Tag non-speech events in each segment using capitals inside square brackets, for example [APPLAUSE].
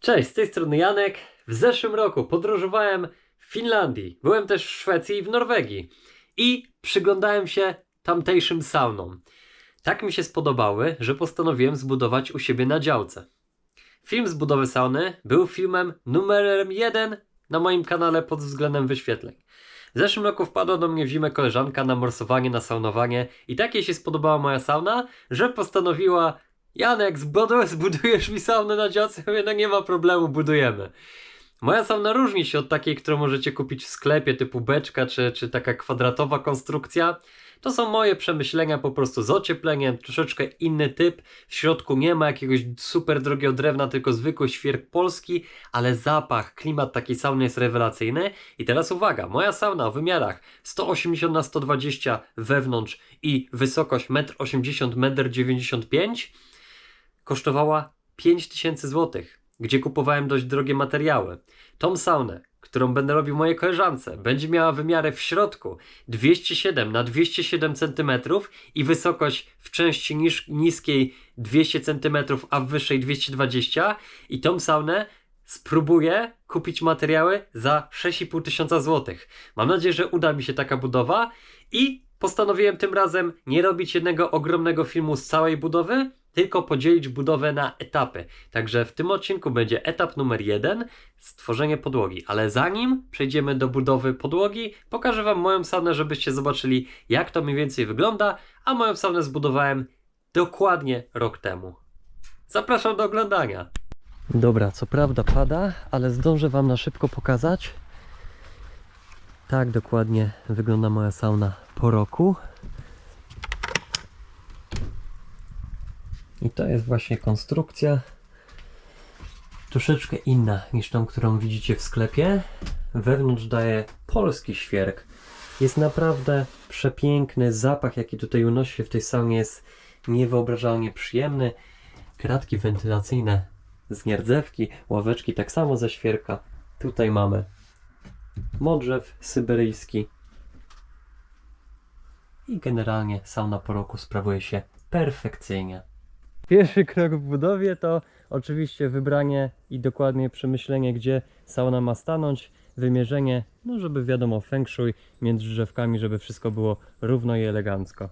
Cześć, z tej strony Janek. W zeszłym roku podróżowałem w Finlandii, byłem też w Szwecji i w Norwegii i przyglądałem się tamtejszym saunom. Tak mi się spodobały, że postanowiłem zbudować u siebie na działce. Film z budowy sauny był filmem numerem jeden na moim kanale pod względem wyświetleń. W zeszłym roku wpadła do mnie w zimę koleżanka na morsowanie, na saunowanie i tak jej się spodobała moja sauna, że postanowiła Janek, zbudu- zbudujesz mi saunę na działce? Ja [LAUGHS] Mówię, no nie ma problemu, budujemy. Moja sauna różni się od takiej, którą możecie kupić w sklepie, typu beczka, czy, czy taka kwadratowa konstrukcja. To są moje przemyślenia po prostu z ociepleniem, troszeczkę inny typ. W środku nie ma jakiegoś super drogiego drewna, tylko zwykły świerk polski, ale zapach, klimat takiej sauny jest rewelacyjny. I teraz uwaga, moja sauna o wymiarach 180 na 120 wewnątrz i wysokość 1,80 m, 1,95 m kosztowała 5000 zł, gdzie kupowałem dość drogie materiały. Tą saunę, którą będę robił mojej koleżance, będzie miała wymiary w środku 207 na 207 cm i wysokość w części niskiej 200 cm, a w wyższej 220 i tą saunę spróbuję kupić materiały za 6,5 tysiąca złotych. Mam nadzieję, że uda mi się taka budowa i postanowiłem tym razem nie robić jednego ogromnego filmu z całej budowy, tylko podzielić budowę na etapy. Także w tym odcinku będzie etap numer jeden, stworzenie podłogi. Ale zanim przejdziemy do budowy podłogi, pokażę Wam moją saunę, żebyście zobaczyli, jak to mniej więcej wygląda. A moją saunę zbudowałem dokładnie rok temu. Zapraszam do oglądania. Dobra, co prawda pada, ale zdążę Wam na szybko pokazać. Tak dokładnie wygląda moja sauna po roku. I to jest właśnie konstrukcja troszeczkę inna niż tą, którą widzicie w sklepie. Wewnątrz daje polski świerk. Jest naprawdę przepiękny. Zapach, jaki tutaj unosi się w tej saunie jest niewyobrażalnie przyjemny. Kratki wentylacyjne z nierdzewki, ławeczki tak samo ze świerka. Tutaj mamy modrzew syberyjski. I generalnie sauna po roku sprawuje się perfekcyjnie. Pierwszy krok w budowie to oczywiście wybranie i dokładnie przemyślenie, gdzie sauna ma stanąć, wymierzenie, no żeby wiadomo, feng shui między drzewkami, żeby wszystko było równo i elegancko.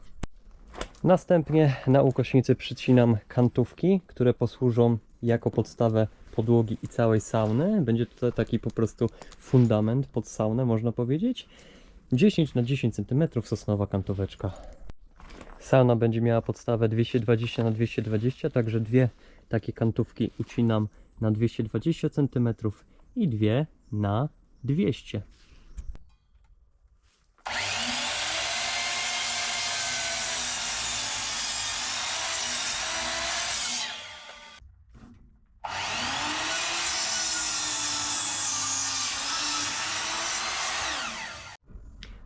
Następnie na ukośnicy przycinam kantówki, które posłużą jako podstawę podłogi i całej sauny. Będzie to taki po prostu fundament pod saunę, można powiedzieć. 10 na 10 cm sosnowa kantóweczka. Sauna będzie miała podstawę 220 na 220, także dwie takie kantówki ucinam na 220 cm i dwie na 200.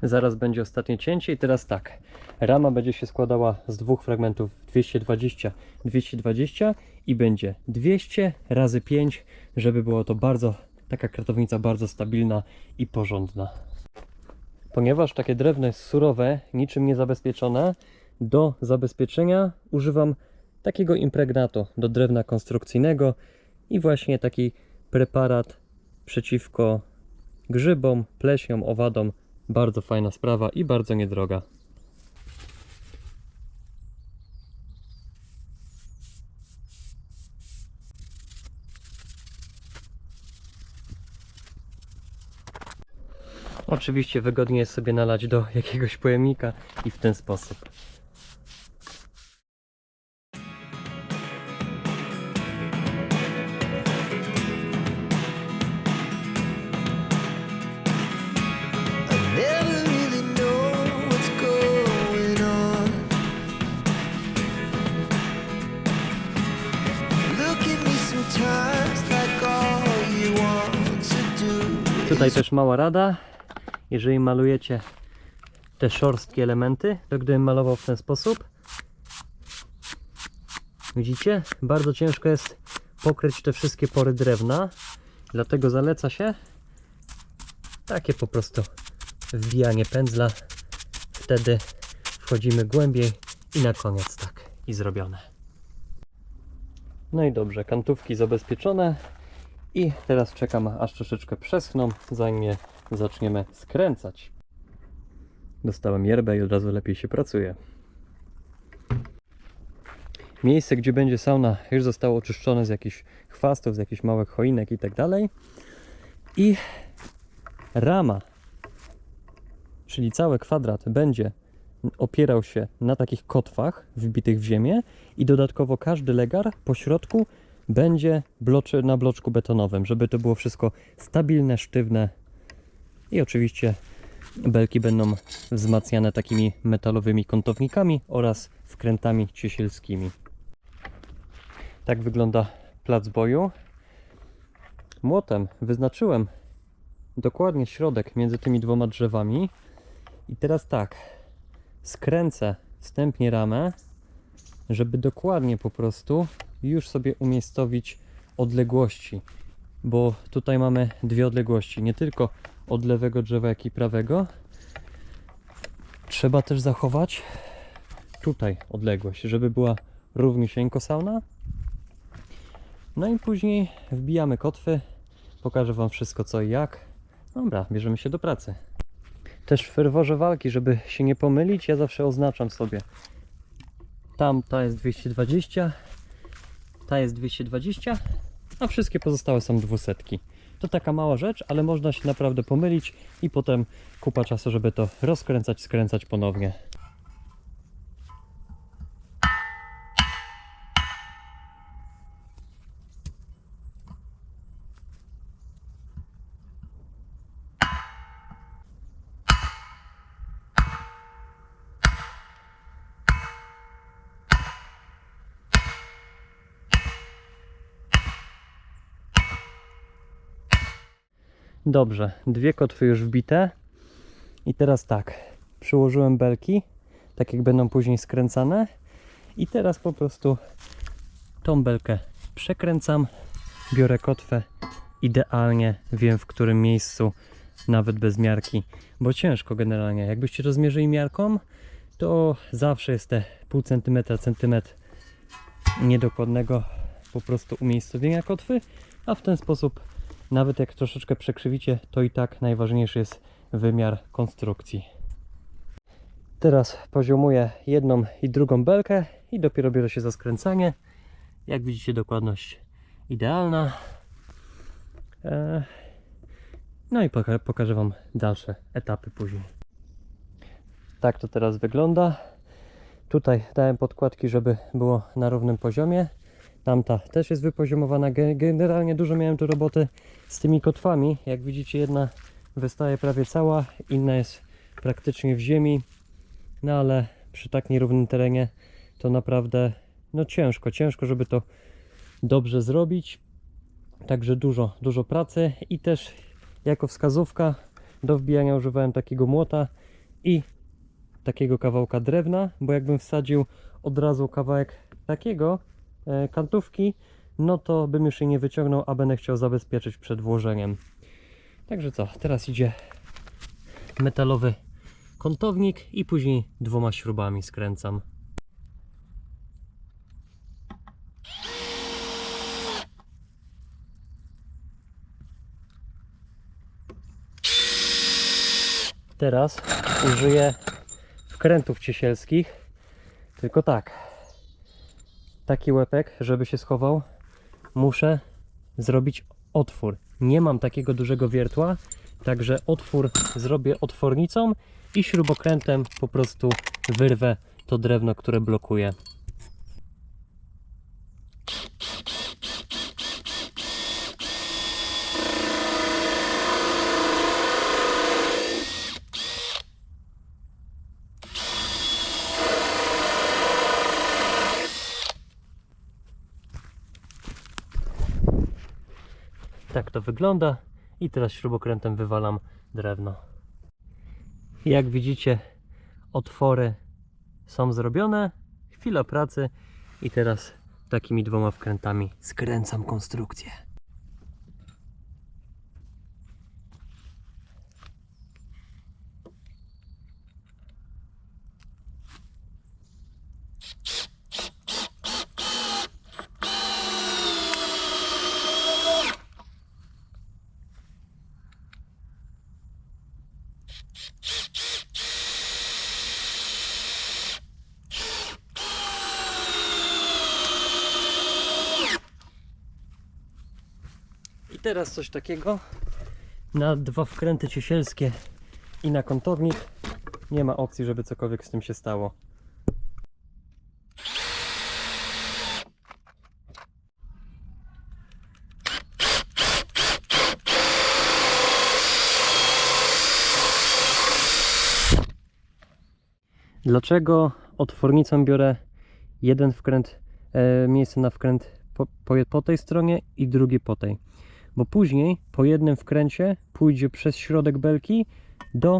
Zaraz będzie ostatnie cięcie i teraz tak. Rama będzie się składała z dwóch fragmentów 220, 220 i będzie 200 razy 5, żeby było to bardzo, taka kratownica bardzo stabilna i porządna. Ponieważ takie drewno jest surowe, niczym nie zabezpieczone, do zabezpieczenia używam takiego impregnato do drewna konstrukcyjnego i właśnie taki preparat przeciwko grzybom, pleśniom, owadom. Bardzo fajna sprawa i bardzo niedroga. Oczywiście wygodnie jest sobie nalać do jakiegoś pojemnika i w ten sposób. Tutaj też mała rada. Jeżeli malujecie te szorstkie elementy, to gdybym malował w ten sposób, widzicie, bardzo ciężko jest pokryć te wszystkie pory drewna. Dlatego zaleca się takie po prostu wbijanie pędzla. Wtedy wchodzimy głębiej i na koniec tak i zrobione. No i dobrze, kantówki zabezpieczone. I teraz czekam aż troszeczkę przeschną, zanim je zaczniemy skręcać. Dostałem yerbę i od razu lepiej się pracuje. Miejsce, gdzie będzie sauna, już zostało oczyszczone z jakichś chwastów, z jakichś małych choinek i tak dalej. I rama, czyli cały kwadrat, będzie opierał się na takich kotwach wbitych w ziemię i dodatkowo każdy legar po środku będzie bloczy, na bloczku betonowym, żeby to było wszystko stabilne, sztywne i oczywiście belki będą wzmacniane takimi metalowymi kątownikami oraz wkrętami ciesielskimi. Tak wygląda plac boju. Młotem wyznaczyłem dokładnie środek między tymi dwoma drzewami i teraz tak, skręcę wstępnie ramę, żeby dokładnie po prostu już sobie umiejscowić odległości, bo tutaj mamy dwie odległości, nie tylko od lewego drzewa, jak i prawego. Trzeba też zachować tutaj odległość, żeby była równiusieńko sauna. No i później wbijamy kotwy, pokażę Wam wszystko co i jak. Dobra, bierzemy się do pracy. Też w ferworze walki, żeby się nie pomylić, ja zawsze oznaczam sobie. Tam ta jest 220, ta jest 220, a wszystkie pozostałe są dwusetki. To taka mała rzecz, ale można się naprawdę pomylić i potem kupa czasu, żeby to rozkręcać, skręcać ponownie. Dobrze, dwie kotwy już wbite. I teraz tak, przyłożyłem belki, tak jak będą później skręcane. I teraz po prostu tą belkę przekręcam, biorę kotwę idealnie, wiem w którym miejscu, nawet bez miarki, bo ciężko generalnie. Jakbyście to zmierzyli miarką, to zawsze jest te pół centymetra, centymetr niedokładnego po prostu umiejscowienia kotwy, a w ten sposób nawet jak troszeczkę przekrzywicie, to i tak najważniejszy jest wymiar konstrukcji. Teraz poziomuję jedną i drugą belkę i dopiero biorę się za skręcanie. Jak widzicie dokładność idealna. E, No i poka- pokażę Wam dalsze etapy później. Tak to teraz wygląda. Tutaj dałem podkładki, żeby było na równym poziomie. Tamta też jest wypoziomowana. Ge- Generalnie dużo miałem tu roboty z tymi kotwami. Jak widzicie, jedna wystaje prawie cała, inna jest praktycznie w ziemi. No ale przy tak nierównym terenie to naprawdę no ciężko, ciężko, żeby to dobrze zrobić. Także dużo, dużo pracy i też jako wskazówka do wbijania używałem takiego młota i takiego kawałka drewna, bo jakbym wsadził od razu kawałek takiego kantówki, no to bym już jej nie wyciągnął, a będę chciał zabezpieczyć przed włożeniem. Także co, teraz idzie metalowy kątownik i później dwoma śrubami skręcam. Teraz użyję wkrętów ciesielskich. Tylko tak. Taki łepek, żeby się schował, muszę zrobić otwór. Nie mam takiego dużego wiertła, także otwór zrobię otwornicą i śrubokrętem po prostu wyrwę to drewno, które blokuje. Tak to wygląda i teraz śrubokrętem wywalam drewno. Jak widzicie, otwory są zrobione. Chwila pracy i teraz takimi dwoma wkrętami skręcam konstrukcję. Teraz coś takiego na dwa wkręty ciesielskie i na kątownik. Nie ma opcji, żeby cokolwiek z tym się stało. Dlaczego otwornicą biorę jeden wkręt, e, miejsce na wkręt po, po, po tej stronie i drugi po tej? Bo później po jednym wkręcie pójdzie przez środek belki do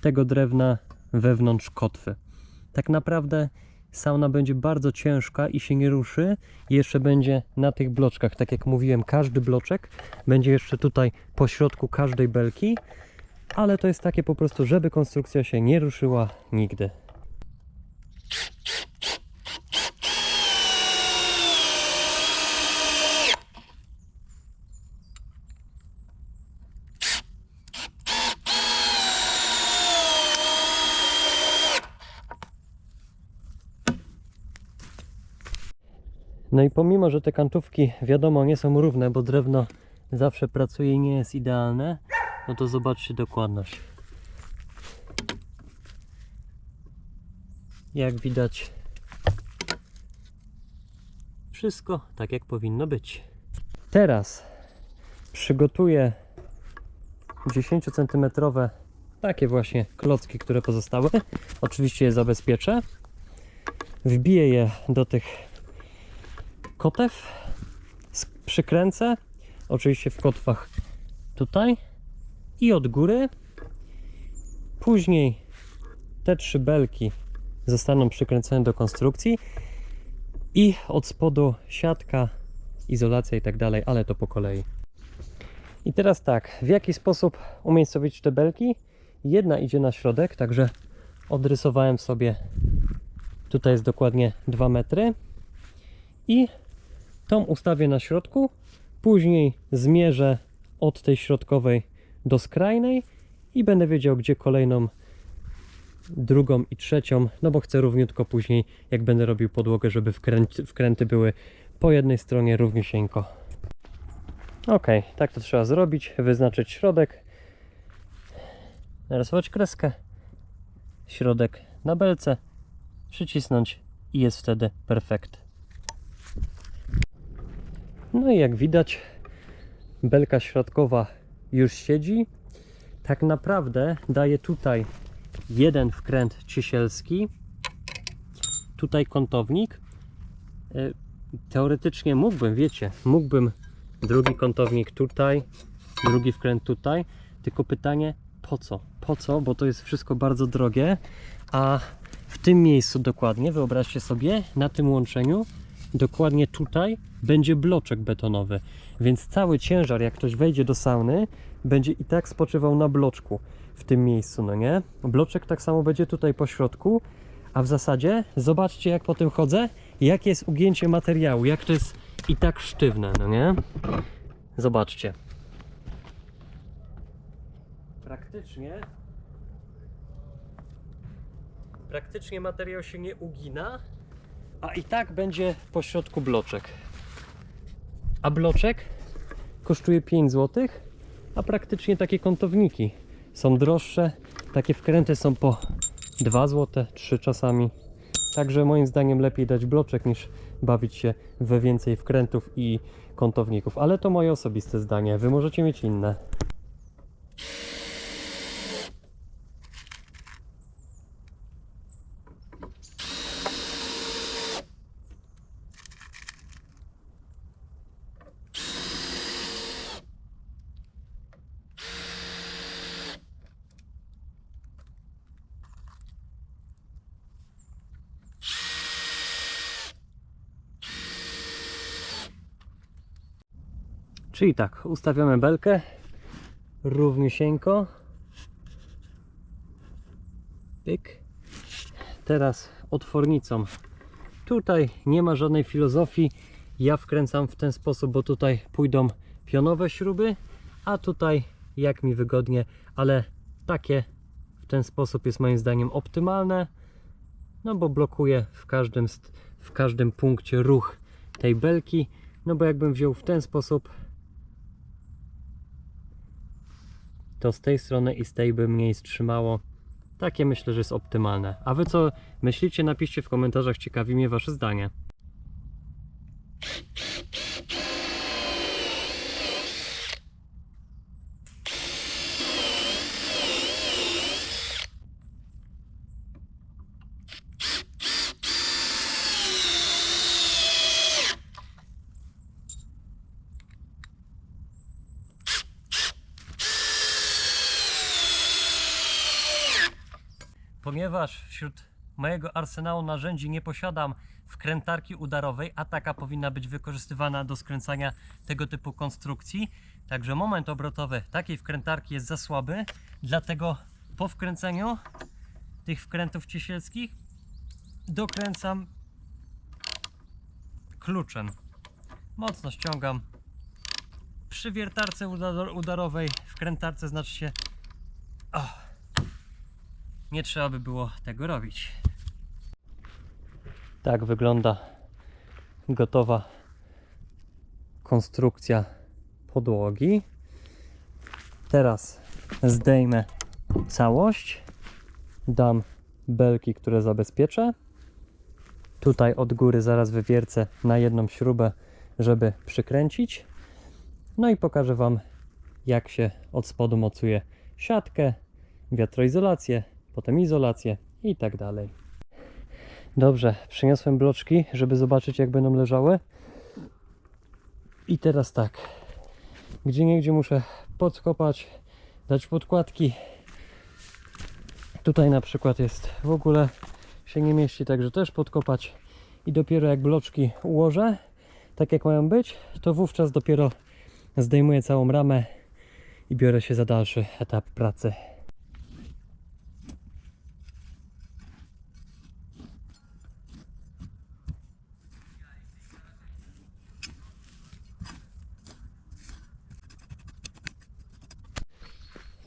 tego drewna wewnątrz kotwy. Tak naprawdę sauna będzie bardzo ciężka i się nie ruszy. Jeszcze będzie na tych bloczkach, tak jak mówiłem, każdy bloczek będzie jeszcze tutaj po środku każdej belki, ale to jest takie po prostu, żeby konstrukcja się nie ruszyła nigdy. No i pomimo, że te kantówki wiadomo nie są równe, bo drewno zawsze pracuje i nie jest idealne, no to zobaczcie dokładność. Jak widać, wszystko tak jak powinno być. Teraz przygotuję 10 cm takie właśnie klocki, które pozostały. Oczywiście je zabezpieczę. Wbiję je do tych kotew, przykręcę, oczywiście w kotwach tutaj i od góry. Później te trzy belki zostaną przykręcone do konstrukcji i od spodu siatka, izolacja i tak dalej, ale to po kolei. I teraz tak, w jaki sposób umiejscowić te belki? Jedna idzie na środek, także odrysowałem sobie, tutaj jest dokładnie 2 metry i tą ustawię na środku, później zmierzę od tej środkowej do skrajnej i będę wiedział, gdzie kolejną, drugą i trzecią, no bo chcę równiutko później, jak będę robił podłogę, żeby wkręty, wkręty były po jednej stronie równiusieńko. Ok, tak to trzeba zrobić, wyznaczyć środek, narysować kreskę, środek na belce, przycisnąć i jest wtedy perfekt. No i jak widać, belka środkowa już siedzi. Tak naprawdę daje tutaj jeden wkręt ciesielski, tutaj kątownik. E, Teoretycznie mógłbym, wiecie, mógłbym drugi kątownik tutaj, drugi wkręt tutaj, tylko pytanie po co? Po co? Bo to jest wszystko bardzo drogie, a w tym miejscu dokładnie, wyobraźcie sobie, na tym łączeniu dokładnie tutaj będzie bloczek betonowy. Więc cały ciężar, jak ktoś wejdzie do sauny, będzie i tak spoczywał na bloczku w tym miejscu, no nie? Bloczek tak samo będzie tutaj po środku, a w zasadzie zobaczcie, jak po tym chodzę, jakie jest ugięcie materiału, jak to jest i tak sztywne, no nie? Zobaczcie. Praktycznie praktycznie materiał się nie ugina, a i tak będzie po środku bloczek. A bloczek kosztuje 5 zł, a praktycznie takie kątowniki są droższe. Takie wkręty są po 2 zł, 3 czasami. Także moim zdaniem lepiej dać bloczek niż bawić się we więcej wkrętów i kątowników. Ale to moje osobiste zdanie. Wy możecie mieć inne. Czyli tak, ustawiamy belkę równiusieńko. Pyk. Teraz otwornicą. Tutaj nie ma żadnej filozofii. Ja wkręcam w ten sposób, bo tutaj pójdą pionowe śruby, a tutaj jak mi wygodnie, ale takie w ten sposób jest moim zdaniem optymalne. No bo blokuje w każdym, w każdym punkcie ruch tej belki. No bo jakbym wziął w ten sposób, to z tej strony i z tej by mniej strzymało. Takie myślę, że jest optymalne. A wy co myślicie? Napiszcie w komentarzach, ciekawi mnie wasze zdanie. Ponieważ wśród mojego arsenału narzędzi nie posiadam wkrętarki udarowej, a taka powinna być wykorzystywana do skręcania tego typu konstrukcji. Także moment obrotowy. Takiej wkrętarki jest za słaby, dlatego po wkręceniu tych wkrętów ciesielskich dokręcam kluczem. Mocno ściągam. Przy wiertarce uda- udarowej, wkrętarce znaczy się o, nie trzeba by było tego robić. Tak wygląda gotowa konstrukcja podłogi. Teraz zdejmę całość. Dam belki, które zabezpieczę. Tutaj od góry zaraz wywiercę na jedną śrubę, żeby przykręcić. No i pokażę Wam, jak się od spodu mocuje siatkę, wiatroizolację, potem izolację i tak dalej. Dobrze, przyniosłem bloczki, żeby zobaczyć jak będą leżały. I teraz tak, gdzie niegdzie muszę podkopać, dać podkładki. Tutaj na przykład jest w ogóle się nie mieści, także też podkopać. I dopiero jak bloczki ułożę, tak jak mają być, to wówczas dopiero zdejmuję całą ramę i biorę się za dalszy etap pracy.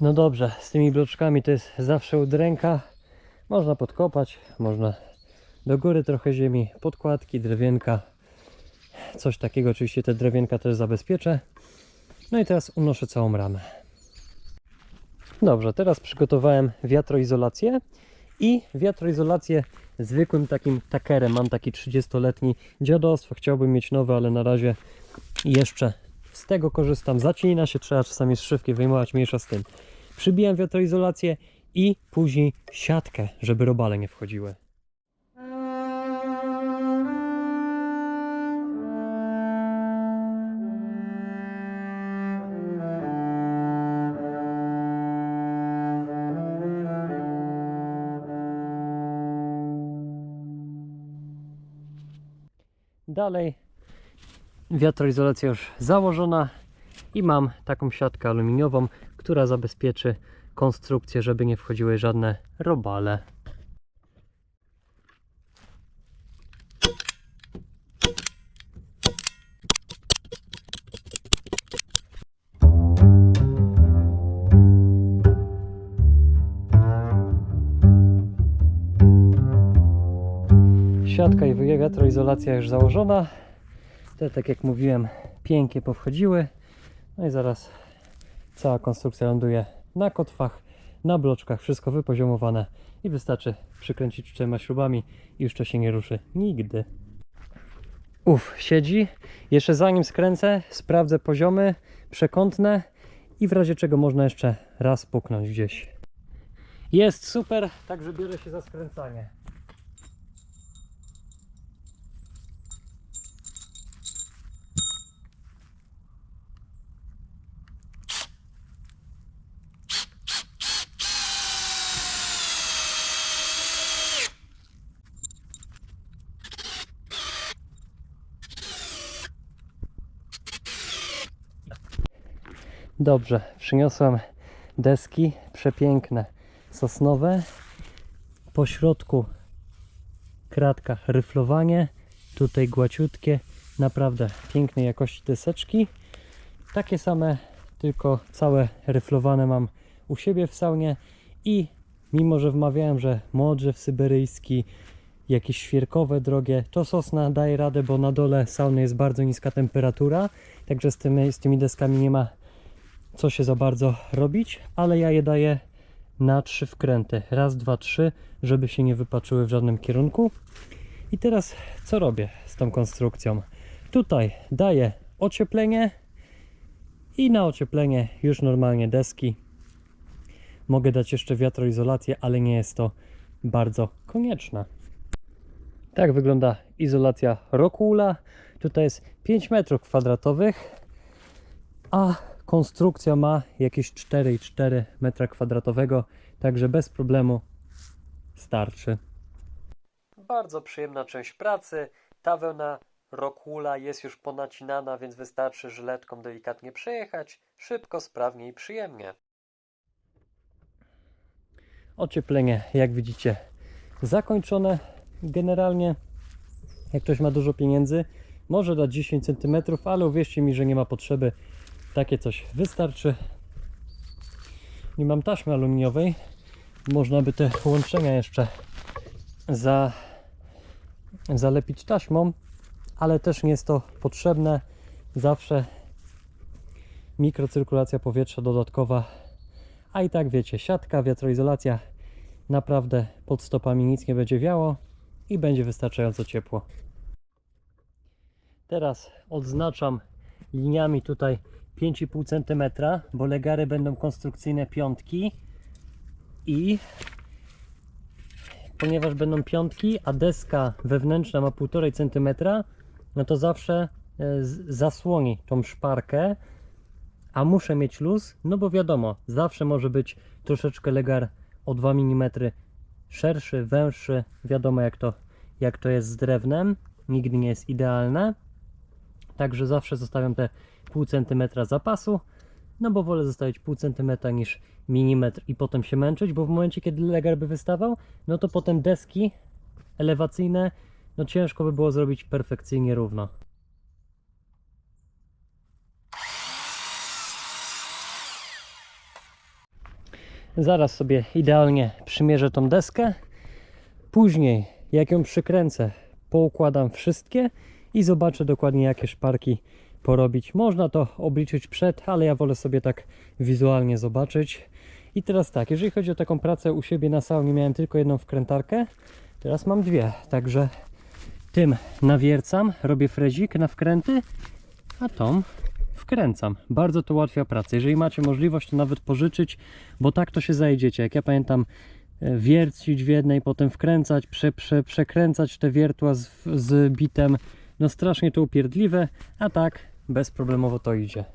No dobrze, z tymi bloczkami to jest zawsze udręka. Można podkopać, można do góry trochę ziemi, podkładki, drewienka. Coś takiego, oczywiście te drewienka też zabezpieczę. No i teraz unoszę całą ramę. Dobrze, teraz przygotowałem wiatroizolację i wiatroizolację zwykłym takim takerem. Mam taki 30-letni dziadostwo, chciałbym mieć nowe, ale na razie jeszcze z tego korzystam. Zacina się, trzeba czasami z szybki wyjmować, mniejsza z tym. Przybijam wiatroizolację i później siatkę, żeby robale nie wchodziły. Dalej wiatroizolacja już założona i mam taką siatkę aluminiową, która zabezpieczy konstrukcję, żeby nie wchodziły żadne robale. Siatka i wiatroizolacja już założona. Te, tak jak mówiłem, pięknie powchodziły. No i zaraz cała konstrukcja ląduje na kotwach, na bloczkach, wszystko wypoziomowane i wystarczy przykręcić czterema śrubami i już to się nie ruszy nigdy. Uf, siedzi. Jeszcze zanim skręcę, sprawdzę poziomy, przekątne i w razie czego można jeszcze raz puknąć gdzieś. Jest super, także biorę się za skręcanie. Dobrze, przyniosłem deski przepiękne, sosnowe. Po środku kratka ryflowanie, tutaj głaciutkie, naprawdę pięknej jakości deseczki. Takie same, tylko całe ryflowane mam u siebie w saunie i mimo, że wmawiałem, że modrzew syberyjski, jakieś świerkowe drogie, to sosna daje radę, bo na dole sauny jest bardzo niska temperatura, także z tymi, z tymi deskami nie ma co się za bardzo robić, ale ja je daję na trzy wkręty. Raz, dwa, trzy, żeby się nie wypaczyły w żadnym kierunku. I teraz co robię z tą konstrukcją? Tutaj daję ocieplenie i na ocieplenie już normalnie deski. Mogę dać jeszcze wiatroizolację, ale nie jest to bardzo konieczne. Tak wygląda izolacja Rockula. Tutaj jest 5 metrów kwadratowych, a konstrukcja ma jakieś 4,4 metra kwadratowego, także bez problemu starczy. Bardzo przyjemna część pracy. Ta wełna Rockula jest już ponacinana, więc wystarczy żyletką delikatnie przejechać. Szybko, sprawnie i przyjemnie. Ocieplenie, jak widzicie, zakończone. Generalnie, jak ktoś ma dużo pieniędzy, może dać 10 cm, ale uwierzcie mi, że nie ma potrzeby. Takie coś wystarczy. Nie mam taśmy aluminiowej. Można by te łączenia jeszcze za, zalepić taśmą, ale też nie jest to potrzebne. Zawsze mikrocyrkulacja powietrza dodatkowa, a i tak wiecie, siatka, wiatroizolacja, naprawdę pod stopami nic nie będzie wiało i będzie wystarczająco ciepło. Teraz odznaczam liniami tutaj 5,5 cm, bo legary będą konstrukcyjne piątki i ponieważ będą piątki, a deska wewnętrzna ma 1,5 cm, no to zawsze e, zasłoni tą szparkę, a muszę mieć luz, no bo wiadomo, zawsze może być troszeczkę legar o 2 mm szerszy, węższy, wiadomo jak to, jak to jest z drewnem, nigdy nie jest idealne, także zawsze zostawiam te pół centymetra zapasu, no bo wolę zostawić pół centymetra niż milimetr i potem się męczyć, bo w momencie kiedy legar by wystawał, no to potem deski elewacyjne, no ciężko by było zrobić perfekcyjnie równo. Zaraz sobie idealnie przymierzę tą deskę. Później, jak ją przykręcę, poukładam wszystkie i zobaczę dokładnie, jakie szparki porobić. Można to obliczyć przed, ale ja wolę sobie tak wizualnie zobaczyć. I teraz tak, jeżeli chodzi o taką pracę u siebie na saunie, miałem tylko jedną wkrętarkę, teraz mam dwie, także tym nawiercam, robię frezik na wkręty, a tą wkręcam. Bardzo to ułatwia pracę. Jeżeli macie możliwość, to nawet pożyczyć, bo tak to się zajedziecie. Jak ja pamiętam, e, wiercić w jednej, potem wkręcać, prze, prze, przekręcać te wiertła z, z bitem. No strasznie to upierdliwe, a tak bezproblemowo to idzie.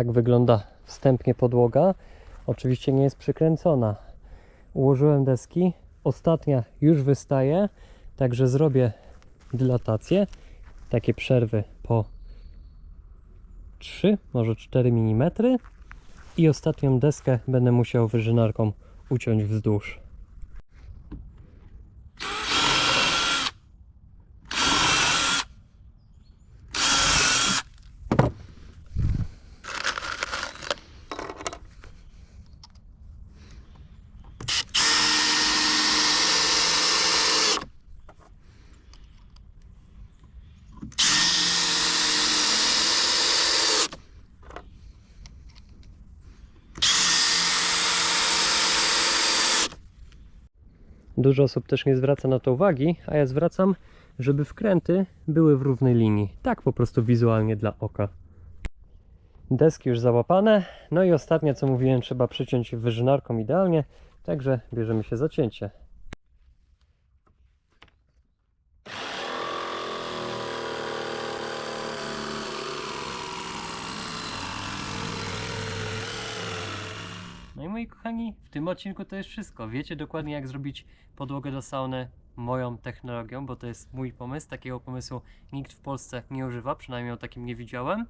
Tak wygląda wstępnie podłoga. Oczywiście nie jest przykręcona. Ułożyłem deski. Ostatnia już wystaje, także zrobię dylatację. Takie przerwy po 3, może 4 mm. I ostatnią deskę będę musiał wyżynarką uciąć wzdłuż. Dużo osób też nie zwraca na to uwagi, a ja zwracam, żeby wkręty były w równej linii. Tak po prostu wizualnie dla oka. Deski już załapane. No i ostatnie, co mówiłem, trzeba przyciąć wyżynarką idealnie. Także bierzemy się za cięcie. No i moi kochani, w tym odcinku to jest wszystko. Wiecie dokładnie jak zrobić podłogę do sauny moją technologią, bo to jest mój pomysł. Takiego pomysłu nikt w Polsce nie używa, przynajmniej o takim nie widziałem.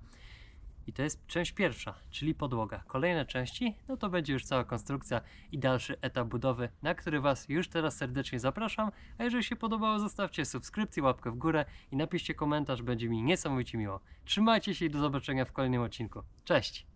I to jest część pierwsza, czyli podłoga. Kolejne części, no to będzie już cała konstrukcja i dalszy etap budowy, na który Was już teraz serdecznie zapraszam. A jeżeli się podobało, zostawcie subskrypcję, łapkę w górę i napiszcie komentarz, będzie mi niesamowicie miło. Trzymajcie się i do zobaczenia w kolejnym odcinku. Cześć!